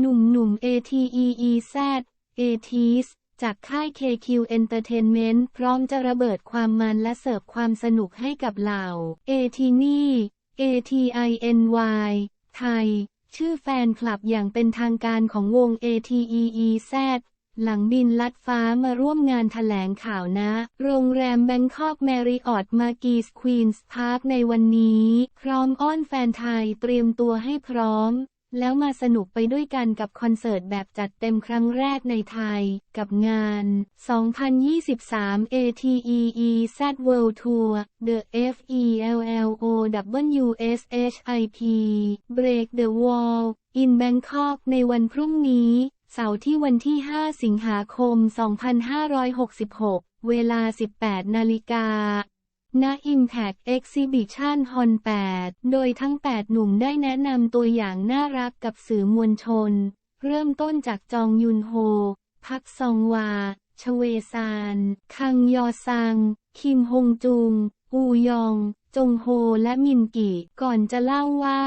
หนุ่มๆ ATEEZ ATEEZ จากค่าย KQ Entertainment พร้อมจะระเบิดความมันและเสิร์ฟความสนุกให้กับเหล่า ATINY ATINY ไทย ชื่อแฟนคลับอย่างเป็นทางการของวง ATEEZ หลังบินลัดฟ้ามาร่วมงานถแถลงข่าวนะ โรงแรมแบงคอกแมริออตมากีสควีนส์พาร์คในวันนี้ พร้อมอ้อนแฟนไทยเตรียมตัวให้พร้อม แล้วมาสนุกไปด้วยกันกับคอนเสิร์ตแบบจัดเต็มครั้งแรกในไทย กับงาน 2023 ATEEZ World Tour The FELLOWSHIP Break the Wall in Bangkok ในวันพรุ่งนี้ เสาร์ที่วันที่ 5 สิงหาคม 2566 เวลา 18 นาฬิกา ณ Impact Exhibition Hall 8 โดยทั้ง 8 หนุ่มได้แนะนำตัวอย่างน่ารักกับสื่อมวลชน เริ่มต้นจากจองยุนโฮ พักซองวา ชเวซาน คังยอซัง คิมฮงจุง อูยอง จงโฮและมินกิก่อนจะเล่าว่า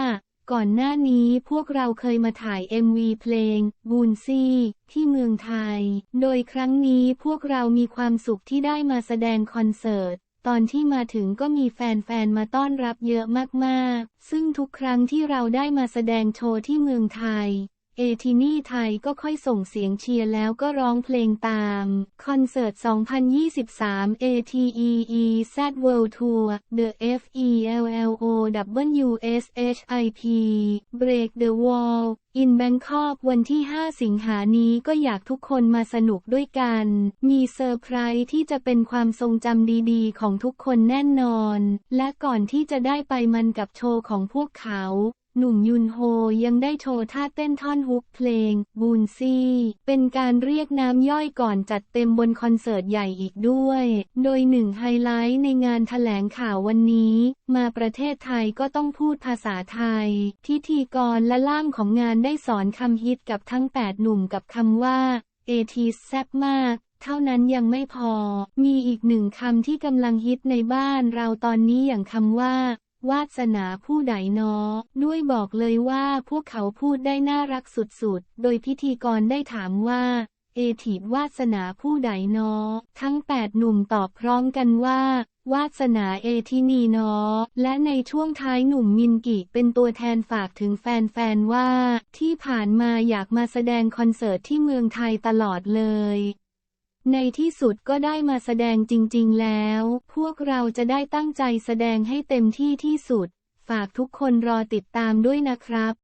ก่อนหน้านี้พวกเราเคยมาถ่าย MV เพลง บูนซี่ ที่เมืองไทย โดยครั้งนี้พวกเรามีความสุขที่ได้มาแสดงคอนเสิร์ต ตอนที่มาถึงก็มีแฟนๆ มาต้อนรับเยอะมากๆ ซึ่งทุกครั้งที่เราได้มาแสดงโชว์ที่เมืองไทย เอทินี่ไทยก็ค่อยส่งเสียงเชียร์แล้วก็ร้องเพลงตาม คอนเสิร์ต 2023 ATEEZ World Tour The FELLOWSHIP Break the Wall in Bangkok วันที่ 5 สิงหานี้ก็อยากทุกคนมาสนุกด้วยกัน มีเซอร์ไพรส์ที่จะเป็นความทรงจำดีๆ ของทุกคนแน่นอน และก่อนที่จะได้ไปมันกับโชว์ของพวกเขา หนุ่มยุนโฮยังได้โชว์ท่าเต้นท่อนฮุกเพลง บูนซี่ เป็นการเรียกน้ำย่อยก่อนจัดเต็มบนคอนเสิร์ตใหญ่อีกด้วย โดยหนึ่งไฮไลท์ในงานถแถลงข่าววันนี้ มาประเทศไทยก็ต้องพูดภาษาไทย พิธีกรและล่ามของงานได้สอนคำฮิตกับทั้ง 8 หนุ่มกับคำว่าเอทีแซบมากเท่านั้นยังไม่พอ มีอีกหนึ่งคำที่กำลังฮิตในบ้านเราตอนนี้อย่างคำว่า วาสนาผู้ใดนอ ด้วยบอกเลยว่าพวกเขาพูดได้น่ารักสุดๆ โดยพิธีกรได้ถามว่า เอทีวาสนาผู้ใดนอ ทั้ง8หนุ่มตอบพร้อมกันว่า วาสนาเอทินีนอ และในช่วงท้ายหนุ่มมินกิเป็นตัวแทนฝากถึงแฟนๆว่า ที่ผ่านมาอยากมาแสดงคอนเสิร์ตที่เมืองไทยตลอดเลย ในที่สุดก็ได้มาแสดงจริง ๆ แล้ว พวกเราจะได้ตั้งใจแสดงให้เต็มที่ที่สุด ฝากทุกคนรอติดตามด้วยนะครับ